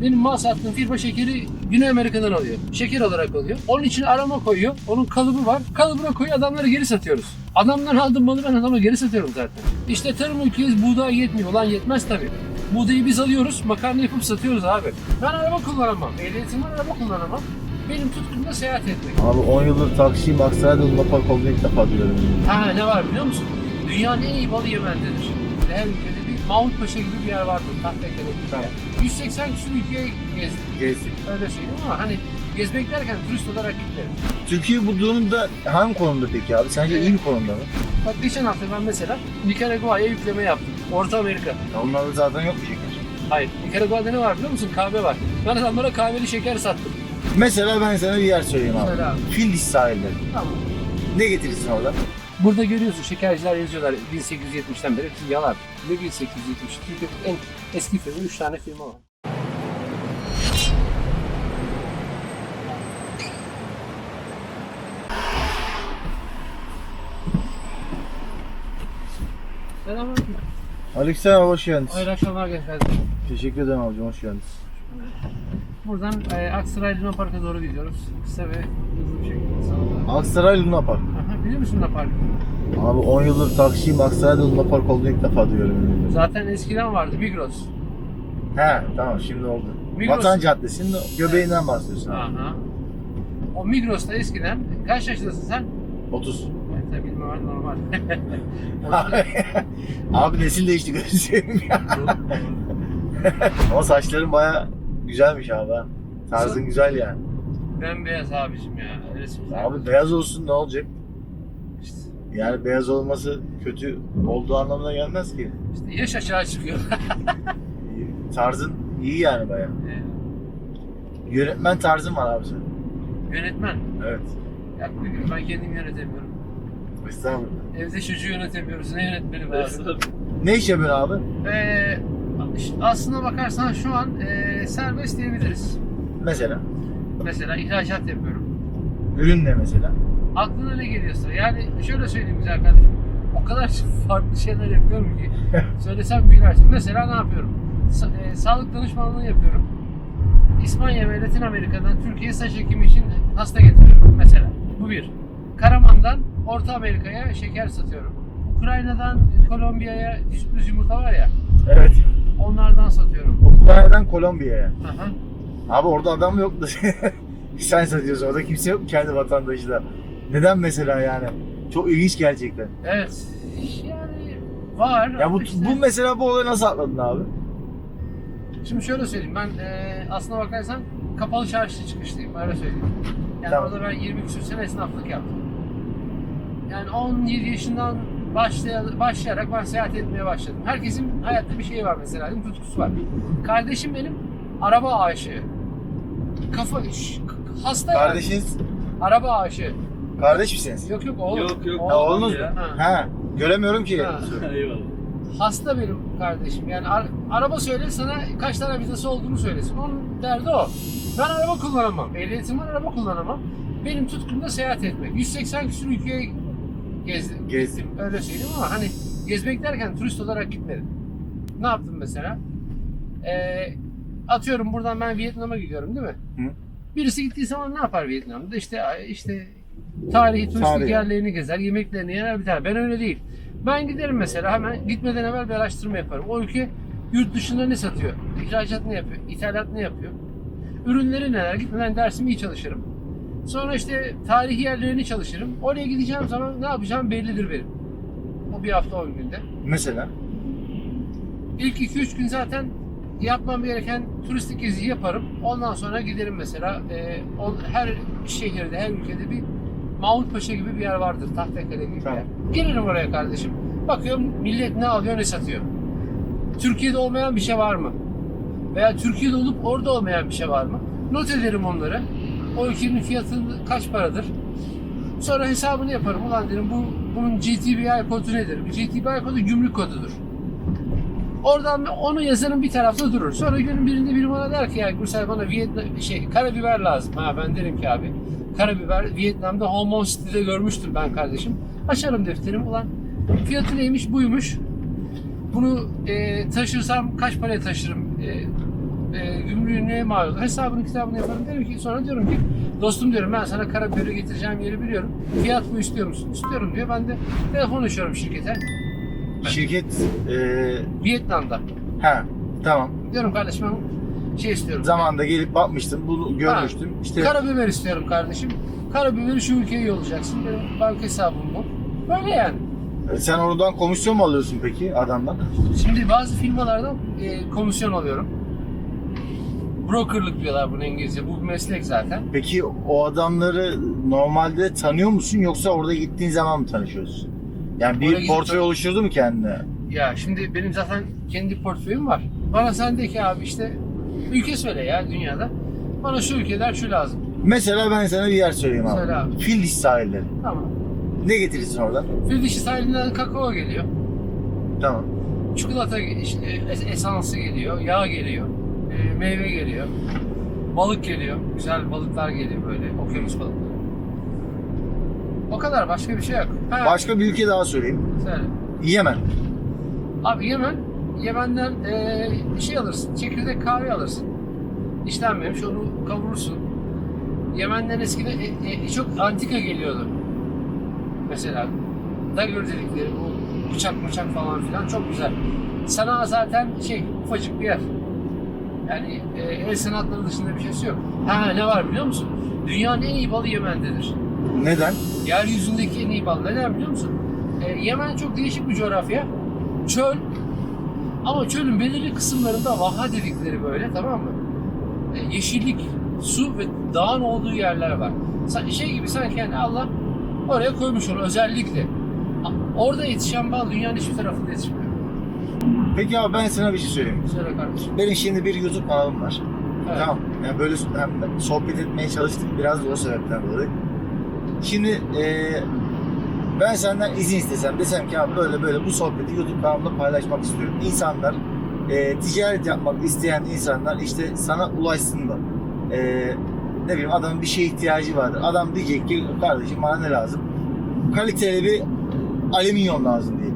Benim mal sattığım firma şekeri Güney Amerika'dan alıyor. Şeker olarak alıyor. Onun içine arama koyuyor. Onun kalıbı var. Kalıbına koyuyor adamlara geri satıyoruz. Adamdan aldığım malı ben adama geri satıyorum zaten. İşte tarım ülkeyiz buğday yetmiyor. Ulan yetmez tabii. Buğdayı biz alıyoruz, makarna yapıp satıyoruz abi. Ben araba kullanamam. Ehliyetim var, araba kullanamam. Benim tutkum da seyahat etmek. Abi 10 yıldır taksiyim Aksaray'da Luna Park defa duyuyorum. Ha ne var biliyor musun? Dünyanın en iyi balı Yemen'dedir. Her ülkede bir Mahmut Paşa gibi bir yer vardır. Tahtakale gibi bir Tamam. yer. 180 küsur ülkeye gezdim. Gezdik. Öyle söyleyeyim ama hani gezmek derken turist olarak gitmedim. Türkiye bu durumda hangi konumda peki abi? Sence iyi bir konumda mı? Bak geçen hafta ben mesela Nikaragua'ya yükleme yaptım. Orta Amerika. Ya onlarda zaten yok mu şeker? Hayır. Nikaragua'da ne var biliyor musun? Kahve var. Ben adamlara kahveli şeker sattım. Mesela ben sana bir yer söyleyeyim abi. Söyle abi. Fildis sahilleri. Tamam. Ne getirirsin orada? Burada görüyorsun şekerciler yazıyorlar 1870'ten beri yalan. Ne 1870? Türkiye'nin en eski firma 3 tane firma var. Selamünaleyküm. Aleykümselam hoş geldiniz. Hayırlı akşamlar gençler. Teşekkür ederim abicim hoş geldiniz. Buradan e, Aksaray Luna Park'a doğru gidiyoruz. Kısa ve hızlı bir şekilde. Sağ Aksaray Luna Park. Aha, biliyor musun Luna Park'ı? Abi 10 yıldır taksiyim Aksaray'da Luna Park olduğunu ilk defa duyuyorum. Zaten eskiden vardı Migros. He tamam şimdi oldu. Migros. Vatan Caddesi'nin göbeğinden bahsediyorsun abi. Aha. O Migros'ta eskiden kaç yaşındasın sen? 30. Ben tabii bilmem normal. abi nesil değişti gözüm ya. Ama saçların baya güzelmiş abi ha. Tarzın güzel yani. ben beyaz abicim ya. Sen. Abi beyaz olsun ne olacak? Yani beyaz olması kötü olduğu anlamına gelmez ki. işte yaş aşağı çıkıyor. Tarzın iyi yani baya. Ee, Yönetmen tarzın var abi senin. Yönetmen. Evet. Ya bugün ben kendim yönetemiyorum. Estağfurullah. Evde çocuğu yönetemiyoruz. Ne yönetmeni var? Ne iş yapıyorsun abi? Ee, aslına bakarsan şu an e, serbest diyebiliriz. Mesela. Mesela ihracat yapıyorum. Ürün ne mesela? Aklına ne geliyorsa. Yani şöyle söyleyeyim güzel kardeşim. O kadar farklı şeyler yapıyorum ki. Söylesem gülersin. Mesela ne yapıyorum? Sa- e, sağlık danışmanlığı yapıyorum. İspanya ve Latin Amerika'dan Türkiye'ye saç ekimi için hasta getiriyorum mesela. Bu bir. Karaman'dan Orta Amerika'ya şeker satıyorum. Ukrayna'dan Kolombiya'ya sürpriz yumurta var ya. Evet. Onlardan satıyorum. Ukrayna'dan Kolombiya'ya. Abi orada adam yok da sen satıyorsun. Orada kimse yok kendi vatandaşı da. Neden mesela yani? Çok ilginç gerçekten. Evet. Yani var. Ya bu, işte- bu mesela bu olayı nasıl atladın abi? Şimdi şöyle söyleyeyim ben e, aslına bakarsan kapalı çarşı çıkışlıyım öyle söyleyeyim. Yani Tamam. orada ben 20 küsur sene esnaflık yaptım. Yani 17 yaşından başlay- başlayarak ben seyahat etmeye başladım. Herkesin hayatta bir şeyi var mesela, değil mi? tutkusu var. Kardeşim benim araba aşığı. Kafa ş- hasta yani. Kardeşiniz, Araba aşığı. Kardeş misiniz? Yok yok oğlum. Yok, yok. Ha, oğlunuz mu? ya. Ha. Ha, göremiyorum ki. Ha. Eyvallah. Hasta benim kardeşim. Yani ar- araba söyle sana kaç tane vizesi olduğunu söylesin. Onun derdi o. Ben araba kullanamam. Ehliyetim var araba kullanamam. Benim tutkum da seyahat etmek. 180 küsur ülkeye gezdim. Gezdim. Öyle söyleyeyim ama hani gezmek derken turist olarak gitmedim. Ne yaptım mesela? Ee, atıyorum buradan ben Vietnam'a gidiyorum değil mi? Hı. Birisi gittiği zaman ne yapar Vietnam'da? İşte işte tarihi turistik Tarihi. yerlerini gezer, yemeklerini yer biter. Ben öyle değil. Ben giderim mesela hemen gitmeden evvel bir araştırma yaparım. O ülke yurt dışında ne satıyor? İhracat ne yapıyor? İthalat ne yapıyor? Ürünleri neler? Gitmeden dersimi iyi çalışırım. Sonra işte tarihi yerlerini çalışırım. Oraya gideceğim zaman ne yapacağım bellidir benim. O bir hafta 10 günde. Mesela. İlk 2-3 gün zaten yapmam gereken turistik geziyi yaparım. Ondan sonra giderim mesela. O- her şehirde, her ülkede bir Mahmut Paşa gibi bir yer vardır. Tahtakale gibi bir yer. Girerim oraya kardeşim. Bakıyorum millet ne alıyor ne satıyor. Türkiye'de olmayan bir şey var mı? Veya Türkiye'de olup orada olmayan bir şey var mı? Not ederim onları. O ülkenin fiyatı kaç paradır? Sonra hesabını yaparım. Ulan derim bu bunun GTBI kodu nedir? GTBI kodu gümrük kodudur. Oradan onu yazarım bir tarafta durur. Sonra günün birinde biri bana der ki ya Gürsel bana Vietnam şey karabiber lazım. Ha ben derim ki abi karabiber Vietnam'da Hong Kong City'de görmüştüm ben kardeşim. Açarım defterimi ulan fiyatı neymiş buymuş. Bunu e, taşırsam kaç paraya taşırım? E, e, gümrük gümrüğüne mal olur. Hesabını kitabını yaparım. Derim ki sonra diyorum ki dostum diyorum ben sana karabiberi getireceğim yeri biliyorum. Fiyat bu istiyor musun? İstiyorum diyor. Ben de telefon açıyorum şirkete. Şirket e, Vietnam'da. ha tamam. Diyorum kardeşim ben şey istiyorum. Zamanında gelip bakmıştım, bunu görmüştüm. İşte Karabiber istiyorum kardeşim. Karabiberi şu ülkeye yollayacaksın. Benim banka hesabım bu. Böyle yani. e, sen oradan komisyon mu alıyorsun peki adamdan? Şimdi bazı firmalardan e, komisyon alıyorum. Brokerlık diyorlar bunu İngilizce. Bu bir meslek zaten. Peki o adamları normalde tanıyor musun yoksa orada gittiğin zaman mı tanışıyorsun? Yani bir portföy oluşturdu mu kendine? Ya şimdi benim zaten kendi portföyüm var. Bana sen de ki abi işte ülke söyle ya dünyada. Bana şu ülkeler şu lazım. Mesela ben sana bir yer söyleyeyim abi. Söyle abi. Fil dişi sahilleri. Tamam. Ne getirirsin oradan? Fil dişi sahilinden kakao geliyor. Tamam. Çikolata işte, es- esansı geliyor. Yağ geliyor. e, meyve geliyor. Balık geliyor. Güzel balıklar geliyor böyle. Okyanus balıkları. O kadar. Başka bir şey yok. Ha, Başka bir ülke daha söyleyeyim. Söyle. Yemen. Abi Yemen, Yemen'den eee, şey alırsın, çekirdek kahve alırsın. İşlenmemiş, onu kavurursun. Yemen'den eskiden e, e, çok antika geliyordu. Mesela dagger dedikleri bu bıçak bıçak falan filan çok güzel. Sana zaten şey ufacık bir yer. Yani e, el sanatları dışında bir şeysi yok. Ha ne var biliyor musun? Dünyanın en iyi balı Yemen'dedir. Neden? Yeryüzündeki en iyi bal. Neden biliyor musun? Ee, Yemen çok değişik bir coğrafya. Çöl. Ama çölün belirli kısımlarında vaha dedikleri böyle tamam mı? Ee, yeşillik, su ve dağın olduğu yerler var. Şey gibi sanki yani Allah oraya koymuş onu özellikle. Orada yetişen bal dünyanın hiçbir tarafında yetişmiyor. Peki abi ben sana bir şey söyleyeyim. Söyle kardeşim. Benim şimdi bir YouTube kanalım var. Evet. Tamam. Yani böyle sohbet etmeye çalıştık biraz da o sebepten dolayı. Şimdi eee, ben senden izin istesem desem ki abi böyle böyle bu sohbeti YouTube kanalımda paylaşmak istiyorum. İnsanlar eee, ticaret yapmak isteyen insanlar işte sana ulaşsın da. Eee, ne bileyim adamın bir şeye ihtiyacı vardır. Adam diyecek ki kardeşim bana ne lazım? Kaliteli bir alüminyum lazım diye.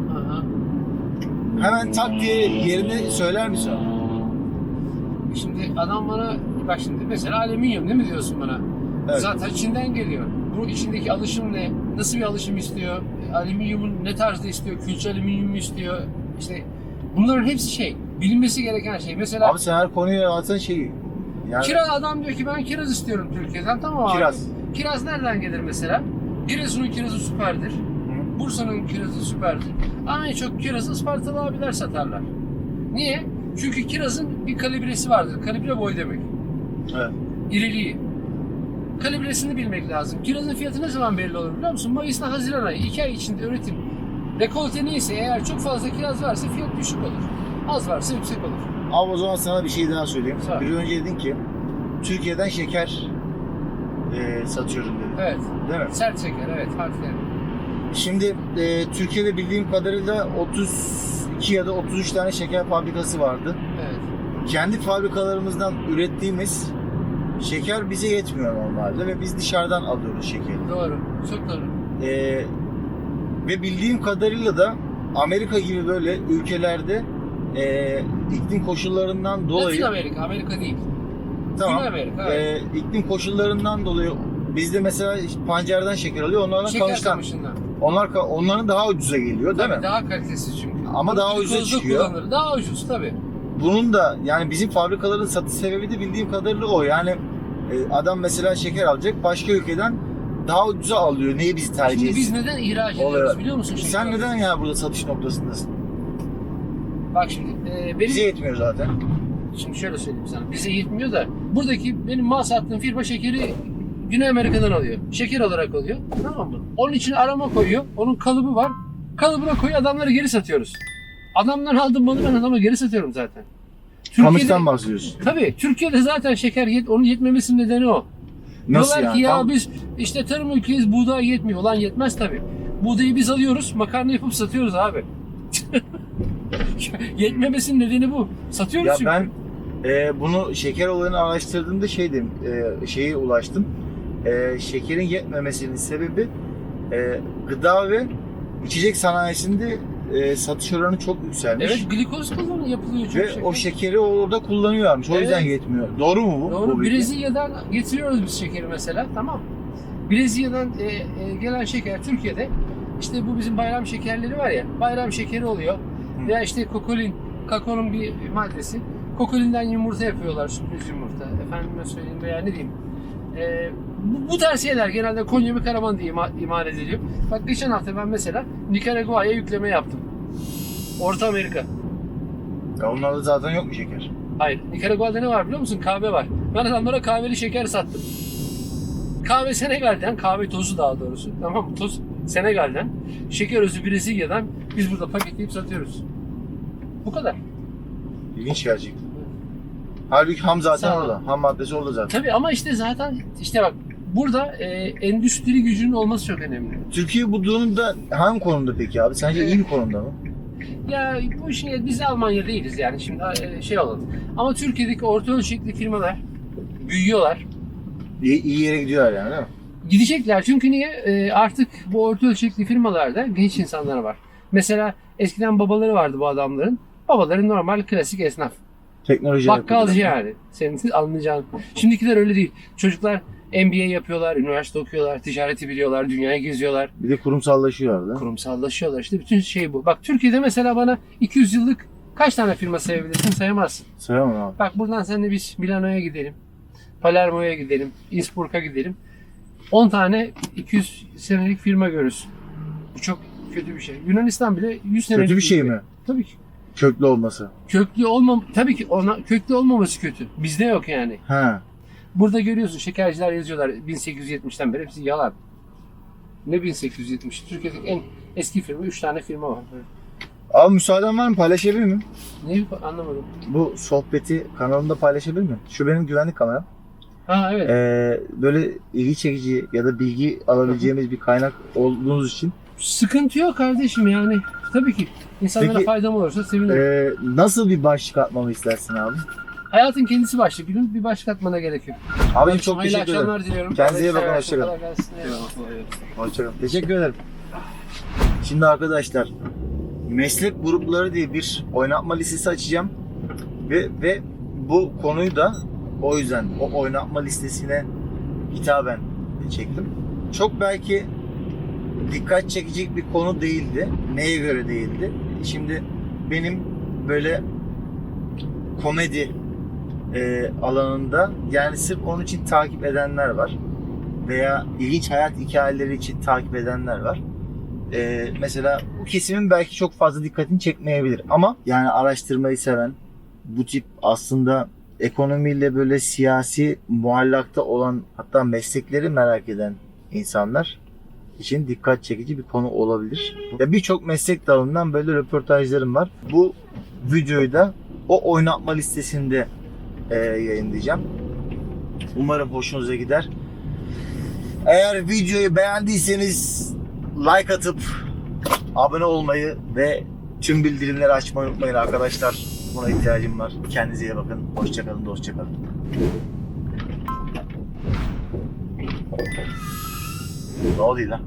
Hemen tak diye yerini söyler misin? Şimdi adam bana bak şimdi mesela alüminyum değil mi diyorsun bana? Evet. Zaten Çin'den geliyor. Bu içindeki alışım ne? Nasıl bir alışım istiyor? Alüminyumun ne tarzda istiyor? Külçe alüminyum istiyor? İşte bunların hepsi şey. Bilinmesi gereken şey. Mesela Abi sen her konuya zaten şey yani kiraz adam diyor ki ben kiraz istiyorum Türkiye'den. Tamam abi. kiraz. Kiraz nereden gelir mesela? Giresun'un kirazı süperdir. Bursa'nın kirazı süperdir. Ama en çok kirazı Ispartalı abiler satarlar. Niye? Çünkü kirazın bir kalibresi vardır. Kalibre boy demek. Evet. iriliği. Kalibresini bilmek lazım. Kirazın fiyatı ne zaman belli olur biliyor musun? Mayıs'la Haziran ayı. 2 ay içinde üretim. Rekolte neyse eğer çok fazla kiraz varsa fiyat düşük olur. Az varsa yüksek olur. Abi o zaman sana bir şey daha söyleyeyim. Sor. Bir önce dedin ki Türkiye'den şeker e, satıyorum dedin. Evet. Değil mi? Sert şeker evet harfleri. Şimdi e, Türkiye'de bildiğim kadarıyla 32 ya da 33 tane şeker fabrikası vardı. Evet. Kendi fabrikalarımızdan ürettiğimiz şeker bize yetmiyor normalde ve biz dışarıdan alıyoruz şekeri. Doğru. Çok doğru. E, ve bildiğim kadarıyla da Amerika gibi böyle ülkelerde e, iklim koşullarından Latin dolayı Amerika, Amerika değil. tamam, Güney Amerika. Evet. e, iklim koşullarından dolayı bizde mesela pancardan şeker alıyor, onlardan şeker kamıştan. kamışından. Onlar ka- onların daha ucuza geliyor değil Tabii mi? daha kalitesiz çünkü. Ama daha ucuza çıkıyor. kullanılır. Daha ucuz tabii. Bunun da yani bizim fabrikaların satış sebebi de bildiğim kadarıyla o. Yani e, adam mesela şeker alacak başka ülkeden daha ucuza alıyor. Neyi biz tercih Şimdi biz neden ihraç ediyoruz biliyor musun? Sen şeker? neden ya burada satış noktasındasın? Bak şimdi e, benim Bize yetmiyor zaten. Şimdi şöyle söyleyeyim sana. Bize yetmiyor da buradaki benim mal sattığım firma şekeri Güney Amerika'dan alıyor. Şeker olarak alıyor. Tamam mı? Onun için arama koyuyor. Onun kalıbı var. Kalıbına koyuyor adamları geri satıyoruz. Adamdan aldığım malı ben adama geri satıyorum zaten. Kamıştan bahsediyorsun. Tabii. Türkiye'de zaten şeker yet, onun yetmemesinin nedeni o. Nasıl Diyorlar yani? ki ya Tam- biz işte tarım ülkeyiz buğday yetmiyor. Ulan yetmez tabii. Buğdayı biz alıyoruz makarna yapıp satıyoruz abi. Yetmemesinin nedeni bu. Satıyoruz Ya çünkü. ben e, bunu şeker olayını araştırdığımda şeydim, e, şeye ulaştım. E, şekerin yetmemesinin sebebi e, gıda ve içecek sanayisinde e, satış oranı çok yükselmiş. Evet glikoz kullanı yapılıyor çok Ve şeker. o şekeri orada kullanıyorlarmış. O Evet. yüzden yetmiyor. Doğru mu bu? Doğru. Bu? Brezilya'dan getiriyoruz biz şekeri mesela tamam? Brezilya'dan e, e, gelen şeker Türkiye'de işte bu bizim bayram şekerleri var ya bayram şekeri oluyor. Hı. Veya işte kokolin, kakaonun bir maddesi. Kokolinden yumurta yapıyorlar, sürpriz yumurta. Efendime söyleyeyim veya ne diyeyim. E, bu, bu tarz şeyler genelde Konya ve Karaman diye ima, imal ediliyor. Bak geçen hafta ben mesela Nikaragua'ya yükleme yaptım. Orta Amerika. Ya onlarda zaten yok mu şeker? Hayır. Nikaragua'da ne var biliyor musun? Kahve var. Ben adamlara kahveli şeker sattım. Kahve Senegal'den, kahve tozu daha doğrusu. Tamam mı? Toz Senegal'den. Şeker özü Brezilya'dan biz burada paketleyip satıyoruz. Bu kadar. İlginç gerçekten. Halbuki ham zaten Sağ orada. Ham maddesi orada zaten. Tabii ama işte zaten işte bak burada e, endüstri gücünün olması çok önemli. Türkiye bu durumda hangi konumda peki abi? Sence iyi bir konumda mı? Ya bu işin biz Almanya değiliz yani şimdi e, şey olalım. Ama Türkiye'deki orta ölçekli firmalar büyüyorlar. İyi, iyi yere gidiyorlar yani değil mi? Gidecekler çünkü niye? Ee, artık bu orta ölçekli firmalarda genç insanlar var. Mesela eskiden babaları vardı bu adamların. Babaları normal klasik esnaf. Teknoloji Bakkalcı yani. Senin anlayacağın. Şimdikiler öyle değil. Çocuklar MBA yapıyorlar, üniversite okuyorlar, ticareti biliyorlar, dünyayı geziyorlar. Bir de kurumsallaşıyorlar da. Kurumsallaşıyorlar. İşte bütün şey bu. Bak Türkiye'de mesela bana 200 yıllık kaç tane firma sayabilirsin sayamazsın. Sayamam abi. Bak buradan seninle biz Milano'ya gidelim. Palermo'ya gidelim. Innsbruck'a gidelim. 10 tane 200 senelik firma görürsün. Bu çok kötü bir şey. Yunanistan bile 100 senelik Kötü bir şey mi? Tabii ki. Köklü olması. Köklü olmam tabii ki ona köklü olmaması kötü. Bizde yok yani. Ha. Burada görüyorsun şekerciler yazıyorlar 1870'ten beri hepsi yalan. Ne 1870? Türkiye'deki en eski firma 3 tane firma var. Abi müsaaden var mı? Paylaşabilir miyim? Ne anlamadım. Bu sohbeti kanalımda paylaşabilir miyim? Şu benim güvenlik kameram. Ha evet. Ee, böyle ilgi çekici ya da bilgi alabileceğimiz bir kaynak olduğunuz için Sıkıntı yok kardeşim yani. Tabii ki. İnsanlara Peki, faydam olursa sevinirim. ee, nasıl bir başlık atmamı istersin abi? Hayatın kendisi başlık. Günün bir başlık atmana gerek yok. Abicim çok teşekkür ederim. akşamlar diliyorum. Kendinize iyi bakın, Kolay hoşça kalın. kolay gelsin. Eyvallah. Hoşçakalın. Teşekkür ederim. Şimdi arkadaşlar meslek grupları diye bir oynatma listesi açacağım. Ve, ve bu konuyu da o yüzden o oynatma listesine hitaben çektim. Çok belki dikkat çekecek bir konu değildi. Neye göre değildi? Şimdi benim böyle komedi e, alanında yani sırf onun için takip edenler var veya ilginç hayat hikayeleri için takip edenler var. Ee, mesela bu kesimin belki çok fazla dikkatini çekmeyebilir ama yani araştırmayı seven bu tip aslında ekonomiyle böyle siyasi muallakta olan hatta meslekleri merak eden insanlar için dikkat çekici bir konu olabilir. Ya birçok meslek dalından böyle röportajlarım var. Bu videoyu da o oynatma listesinde e, yayınlayacağım. Umarım hoşunuza gider. Eğer videoyu beğendiyseniz like atıp abone olmayı ve tüm bildirimleri açmayı unutmayın arkadaşlar. Buna ihtiyacım var. Kendinize iyi bakın. Hoşçakalın, dostçakalın. Ne oluyor lan?